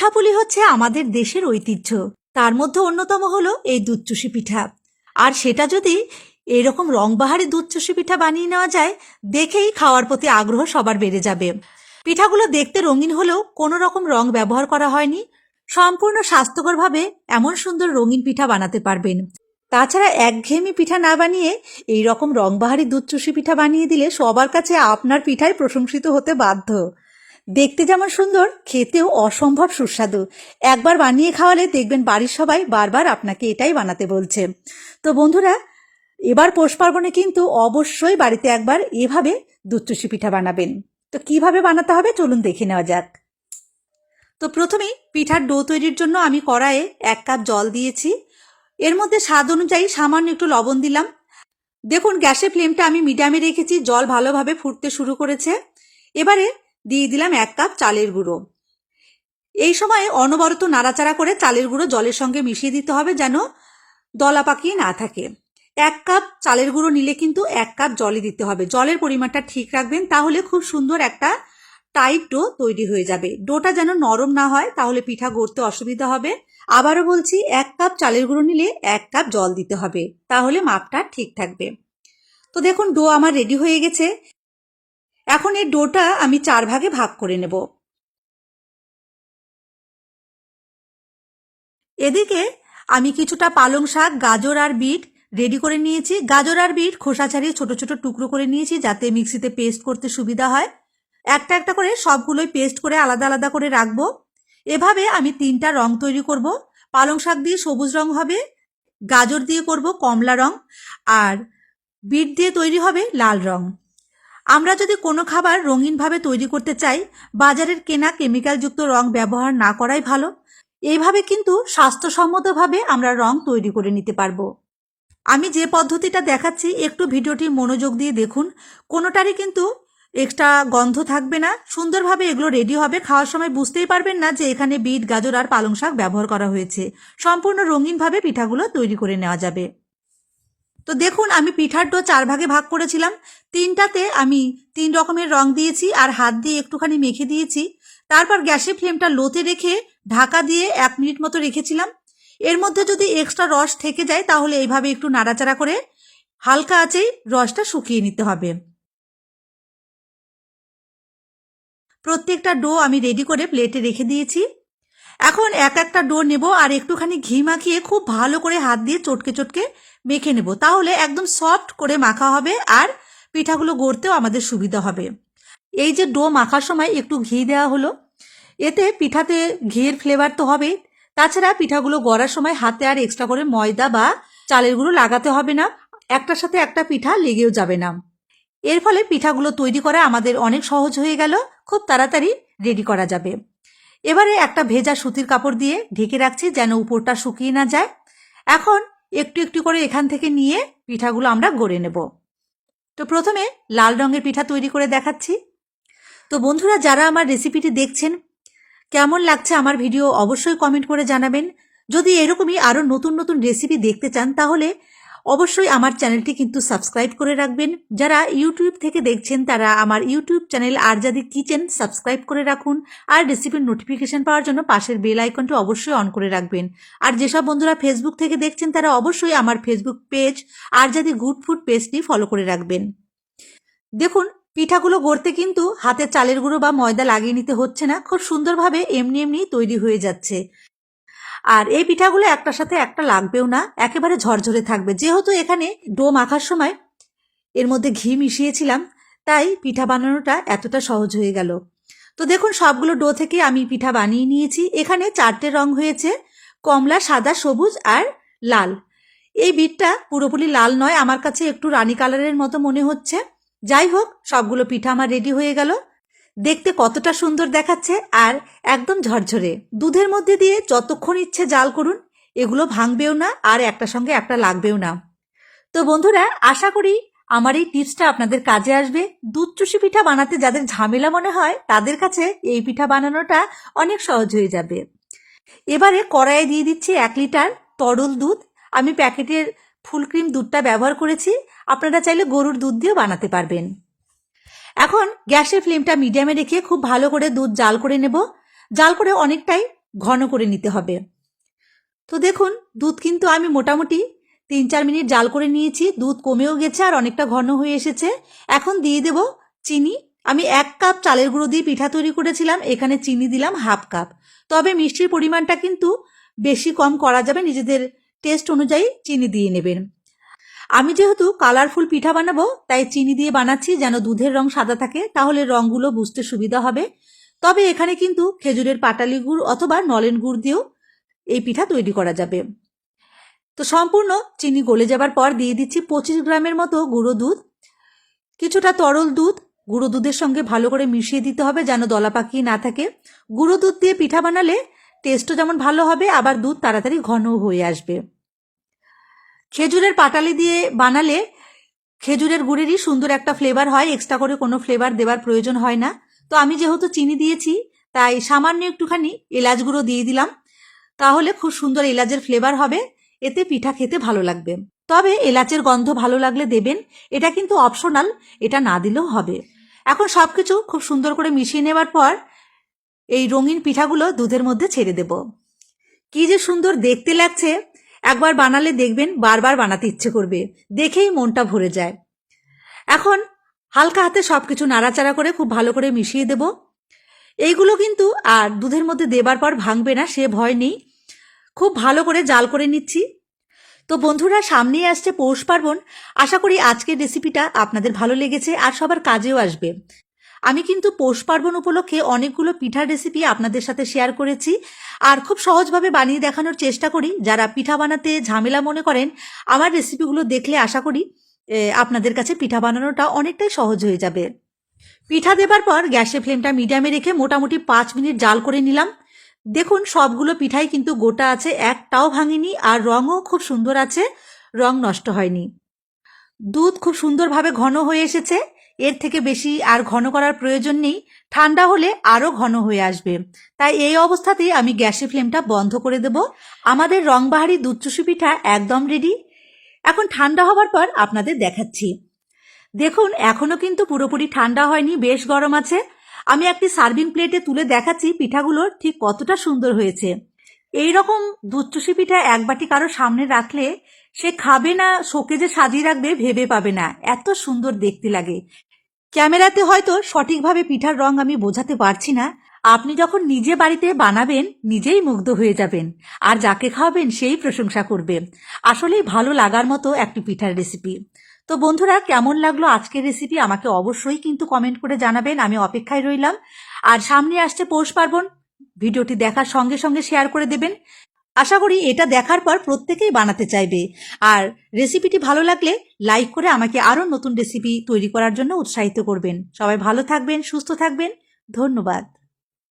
পিঠাপুলি হচ্ছে আমাদের দেশের ঐতিহ্য। তার মধ্যে অন্যতম হলো এই দুধচুষি পিঠা। আর সেটা যদি এরকম রংবাহারি দুধচুষি পিঠা বানিয়ে নেওয়া যায়, দেখেই খাওয়ার প্রতি আগ্রহ সবার বেড়ে যাবে। পিঠাগুলো দেখতে রঙিন হলেও কোনো রকম রং ব্যবহার করা হয়নি। সম্পূর্ণ স্বাস্থ্যকরভাবে এমন সুন্দর রঙিন পিঠা বানাতে পারবেন। তাছাড়া একঘেয়েমি পিঠা না বানিয়ে এই রকম রংবাহারি দুধচুষি পিঠা বানিয়ে দিলে সবার কাছে আপনার পিঠাই প্রশংসিত হতে বাধ্য। দেখতে যেমন সুন্দর, খেতেও অসম্ভব সুস্বাদু। একবার বানিয়ে খাওয়ালে দেখবেন বাড়ির সবাই বারবার আপনাকে এটাই বানাতে বলছে। তো বন্ধুরা, এবার পৌষ পার্বণে কিন্তু অবশ্যই বাড়িতে একবার এভাবে দুধচুষি পিঠা বানাবেন। তো কীভাবে বানাতে হবে চলুন দেখে নেওয়া যাক। তো প্রথমেই পিঠার ডো তৈরির জন্য আমি কড়াইয়ে এক কাপ জল দিয়েছি। এর মধ্যে স্বাদ অনুযায়ী সামান্য একটু লবণ দিলাম। দেখুন, গ্যাসের ফ্লেমটা আমি মিডিয়ামে রেখেছি, জল ভালোভাবে ফুটতে শুরু করেছে। এবারে দিয়ে দিলাম এক কাপ চালের গুঁড়ো। এই সময় অনবরত নাড়াচাড়া করে চালের গুঁড়ো জলের সঙ্গে মিশিয়ে দিতে হবে যেন দলা পাকিয়ে না থাকে। এক কাপ চালের গুঁড়ো নিলে কিন্তু এক কাপ জলই দিতে হবে। জলের পরিমাণটা ঠিক রাখবেন তাহলে খুব সুন্দর একটা টাইট ডো তৈরি হয়ে যাবে। ডোটা যেন নরম না হয় তাহলে পিঠা গড়তে অসুবিধা হবে। আবারও বলছি, এক কাপ চালের গুঁড়ো নিলে এক কাপ জল দিতে হবে, তাহলে মাপটা ঠিক থাকবে। তো দেখুন, ডো আমার রেডি হয়ে গেছে। এখন এই ডোটা আমি চার ভাগে ভাগ করে নেব। এদিকে আমি কিছুটা পালং শাক, গাজর আর বিট রেডি করে নিয়েছি। গাজর আর বিট খোসা ছাড়িয়ে ছোট ছোট টুকরো করে নিয়েছি যাতে মিক্সিতে পেস্ট করতে সুবিধা হয়। একটা একটা করে সবগুলোই পেস্ট করে আলাদা আলাদা করে রাখব। এভাবে আমি তিনটা রং তৈরি করব। পালং শাক দিয়ে সবুজ রং হবে, গাজর দিয়ে করব কমলা রং, আর বিট দিয়ে তৈরি হবে লাল রং। আমরা যদি কোনো খাবার রঙিনভাবে তৈরি করতে চাই, বাজারের কেনা কেমিক্যালযুক্ত রং ব্যবহার না করাই ভালো। এইভাবে কিন্তু স্বাস্থ্যসম্মতভাবে আমরা রং তৈরি করে নিতে পারব। আমি যে পদ্ধতিটা দেখাচ্ছি, একটু ভিডিওটি মনোযোগ দিয়ে দেখুন। কোনোটারই কিন্তু এক্সট্রা গন্ধ থাকবে না। সুন্দরভাবে এগুলো রেডি হবে। খাওয়ার সময় বুঝতেই পারবেন না যে এখানে বিট, গাজর আর পালং শাক ব্যবহার করা হয়েছে। সম্পূর্ণ রঙিনভাবে পিঠাগুলো তৈরি করে নেওয়া যাবে। তো দেখুন, আমি পিঠার ডো চার ভাগে ভাগ করেছিলাম। তিনটাতে আমি তিন রকমের রং দিয়েছি আর হাত দিয়ে একটুখানি মেখে দিয়েছি। তারপর গ্যাসের ফ্লেমটা লোতে রেখে ঢাকা দিয়ে এক মিনিট মতো রেখেছিলাম। এর মধ্যে যদি এক্সট্রা রস থেকে যায়, তাহলে এইভাবে একটু নাড়াচাড়া করে হালকা আঁচেই রসটা শুকিয়ে নিতে হবে। প্রত্যেকটা ডো আমি রেডি করে প্লেটে রেখে দিয়েছি। এখন এক একটা ডো নেব আর একটুখানি ঘি মাখিয়ে খুব ভালো করে হাত দিয়ে চটকে চটকে মেখে নেব। তাহলে একদম সফট করে মাখা হবে আর পিঠাগুলো গড়তেও আমাদের সুবিধা হবে। এই যে ডো মাখার সময় একটু ঘি দেওয়া হলো, এতে পিঠাতে ঘিয়ের ফ্লেভার তো হবেই। তাছাড়া পিঠাগুলো গড়ার সময় হাতে আর এক্সট্রা করে ময়দা বা চালের গুঁড়ো লাগাতে হবে না, একটার সাথে একটা পিঠা লেগেও যাবে না। এর ফলে পিঠাগুলো তৈরি করা আমাদের অনেক সহজ হয়ে গেল, খুব তাড়াতাড়ি রেডি করা যাবে। এবারে একটা ভেজা সুতির কাপড় দিয়ে ঢেকে রাখছি যেন উপরটা শুকিয়ে না যায়। এখন একটু একটু করে এখান থেকে নিয়ে পিঠাগুলো আমরা গড়ে নেব। তো প্রথমে লাল রঙের পিঠা তৈরি করে দেখাচ্ছি। তো বন্ধুরা, যারা আমার রেসিপিটি দেখছেন, কেমন লাগছে আমার ভিডিও অবশ্যই কমেন্ট করে জানাবেন। যদি এরকমই আরও নতুন নতুন রেসিপি দেখতে চান, তাহলে অবশ্যই আমার চ্যানেলটি কিন্তু সাবস্ক্রাইব করে রাখবেন। যারা ইউটিউব থেকে দেখছেন, তারা আমার YouTube channel Arzadi kitchen subscribe করে রাখুন আর রেসিপির নোটিফিকেশন পাওয়ার জন্য পাশের বেল আইকনটি অবশ্যই অন করে রাখবেন। আর যেসব বন্ধুরা ফেসবুক থেকে দেখছেন, তারা অবশ্যই আমার Facebook page Arzadi good food পেজটি ফলো করে রাখবেন। দেখুন, পিঠাগুলো গড়তে কিন্তু হাতে চালের গুঁড়ো বা ময়দা লাগিয়ে নিতে হচ্ছে না। খুব সুন্দরভাবে এমনি এমনি তৈরি হয়ে যাচ্ছে। আর এই পিঠাগুলো একটার সাথে একটা লাগবেও না, একেবারে ঝরঝরে থাকবে। যেহেতু এখানে ডো মাখার সময় এর মধ্যে ঘি মিশিয়েছিলাম, তাই পিঠা বানানোটা এতটা সহজ হয়ে গেল। তো দেখুন, সবগুলো ডো থেকে আমি পিঠা বানিয়ে নিয়েছি। এখানে চারটে রং হয়েছে, কমলা, সাদা, সবুজ আর লাল। এই বিটটা পুরোপুরি লাল নয়, আমার কাছে একটু রানী কালারের মতো মনে হচ্ছে। যাই হোক, সবগুলো পিঠা আমার রেডি হয়ে গেল। দেখতে কতটা সুন্দর দেখাচ্ছে আর একদম ঝরঝরে। দুধের মধ্যে দিয়ে যতক্ষণ ইচ্ছে জাল করুন, এগুলো ভাঙবেও না আর একটা সঙ্গে একটা লাগবেও না। তো বন্ধুরা, আশা করি আমার এই টিপসটা আপনাদের কাজে আসবে। দুধ চুষি পিঠা বানাতে যাদের ঝামেলা মনে হয়, তাদের কাছে এই পিঠা বানানোটা অনেক সহজ হয়ে যাবে। এবারে কড়াইয়ে দিয়ে দিচ্ছি এক লিটার তরল দুধ। আমি প্যাকেটের ফুল ক্রিম দুধটা ব্যবহার করেছি। আপনারা চাইলে গরুর দুধ দিয়েও বানাতে পারবেন। এখন গ্যাসের ফ্লেমটা মিডিয়ামে রেখে খুব ভালো করে দুধ জাল করে নেব। জাল করে অনেকটাই ঘন করে নিতে হবে। তো দেখুন, দুধ কিন্তু আমি মোটামুটি তিন চার মিনিট জাল করে নিয়েছি। দুধ কমেও গেছে আর অনেকটা ঘন হয়ে এসেছে। এখন দিয়ে দেব চিনি। আমি এক কাপ চালের গুঁড়ো দিয়ে পিঠা তৈরি করেছিলাম। এখানে চিনি দিলাম হাফ কাপ। তবে মিষ্টির পরিমাণটা কিন্তু বেশি কম করা যাবে। নিজেদের টেস্ট অনুযায়ী চিনি দিয়ে নেবেন। আমি যেহেতু কালারফুল পিঠা বানাবো, তাই চিনি দিয়ে বানাচ্ছি যেন দুধের রং সাদা থাকে, তাহলে রঙগুলো বুঝতে সুবিধা হবে। তবে এখানে কিন্তু খেজুরের পাটালি গুড় অথবা নলেন গুড় দিয়েও এই পিঠা তৈরি করা যাবে। তো সম্পূর্ণ চিনি গলে যাবার পর দিয়ে দিচ্ছি পঁচিশ গ্রামের মতো গুঁড়ো দুধ। কিছুটা তরল দুধ, গুঁড়ো দুধের সঙ্গে ভালো করে মিশিয়ে দিতে হবে যেন দলা পাকিয়ে না থাকে। গুঁড়ো দুধ দিয়ে পিঠা বানালে টেস্টও যেমন ভালো হবে, আবার দুধ তাড়াতাড়ি ঘনও হয়ে আসবে। খেজুরের পাটালি দিয়ে বানালে খেজুরের গুড়েরই সুন্দর একটা ফ্লেভার হয় এক্সট্রা করে কোনো ফ্লেভার দেওয়ার প্রয়োজন হয় না। তো আমি যেহেতু চিনি দিয়েছি, তাই সামান্য একটুখানি এলাচ গুঁড়ো দিয়ে দিলাম। তাহলে খুব সুন্দর এলাচের ফ্লেভার হবে, এতে পিঠা খেতে ভালো লাগবে। তবে এলাচের গন্ধ ভালো লাগলে দেবেন, এটা কিন্তু অপশনাল এটা না দিলেও হবে। এখন সব কিছু খুব সুন্দর করে মিশিয়ে নেবার পর এই রঙিন পিঠাগুলো দুধের মধ্যে ছেড়ে দেব। কি যে সুন্দর দেখতে লাগছে একবার বানালে দেখবেন বারবার বানাতে ইচ্ছে করবে, দেখেই মনটা ভরে যায়। এখন হালকা হাতে সব কিছু নাড়াচাড়া করে খুব ভালো করে মিশিয়ে দেব। এইগুলো কিন্তু আর দুধের মধ্যে দেবার পর ভাঙবে না, সে ভয় নেই। খুব ভালো করে জাল করে নিচ্ছি। তো বন্ধুরা, সামনেই আসছে পৌষ পার্বণ। আশা করি আজকের রেসিপিটা আপনাদের ভালো লেগেছে আর সবার কাজেও আসবে। আমি কিন্তু পৌষ পার্বণ উপলক্ষে অনেকগুলো পিঠার রেসিপি আপনাদের সাথে শেয়ার করেছি। আর খুব সহজভাবে বানিয়ে দেখানোর চেষ্টা করি। যারা পিঠা বানাতে ঝামেলা মনে করেন, আমার রেসিপিগুলো দেখলে আশা করি আপনাদের কাছে পিঠা বানানোটা অনেকটাই সহজ হয়ে যাবে। পিঠা দেবার পর গ্যাসের ফ্লেমটা মিডিয়ামে রেখে মোটামুটি পাঁচ মিনিট জাল করে নিলাম। দেখুন, সবগুলো পিঠাই কিন্তু গোটা আছে, একটাও ভাঙেনি আর রঙও খুব সুন্দর আছে, রং নষ্ট হয়নি। দুধ খুব সুন্দরভাবে ঘন হয়ে এসেছে। এর থেকে বেশি আর ঘন করার প্রয়োজন নেই। ঠান্ডা হলে আরও ঘন হয়ে আসবে। তাই এই অবস্থাতেই আমি গ্যাসের ফ্লেমটা বন্ধ করে দেব। আমাদের রংবাহারি দুধ চুষি পিঠা একদম রেডি এখন ঠান্ডা হবার পর আপনাদের দেখাচ্ছি। দেখুন, এখনও কিন্তু পুরোপুরি ঠান্ডা হয়নি, বেশ গরম আছে। আমি একটি সার্ভিং প্লেটে তুলে দেখাচ্ছি পিঠাগুলো ঠিক কতটা সুন্দর হয়েছে। এই রকম দুধ চুষি পিঠা এক বাটি কারও সামনে রাখলে সে খাবে না শোকেজে সাজিয়ে রাখবে, ভেবে পাবে না। এত সুন্দর দেখতে লাগে। ক্যামেরাতে হয়তো সঠিকভাবে পিঠার রং আমি বোঝাতে পারছি না। আপনি যখন নিজে বাড়িতে বানাবেন, নিজেই মুগ্ধ হয়ে যাবেন। আর যাকে খাওয়াবেন সেই প্রশংসা করবে। আসলেই ভালো লাগার মতো একটি পিঠার রেসিপি তো বন্ধুরা, কেমন লাগল আজকের রেসিপি আমাকে অবশ্যই কিন্তু কমেন্ট করে জানাবেন। আমি অপেক্ষায় রইলাম। আর সামনে আসছে পৌষ পার্বণ। ভিডিওটি দেখার সঙ্গে সঙ্গে শেয়ার করে দেবেন। আশা করি এটা দেখার পর প্রত্যেকেই বানাতে চাইবে। আর রেসিপিটি ভালো লাগলে লাইক করে আমাকে আরও নতুন রেসিপি তৈরি করার জন্য উৎসাহিত করবেন। সবাই ভালো থাকবেন, সুস্থ থাকবেন। ধন্যবাদ।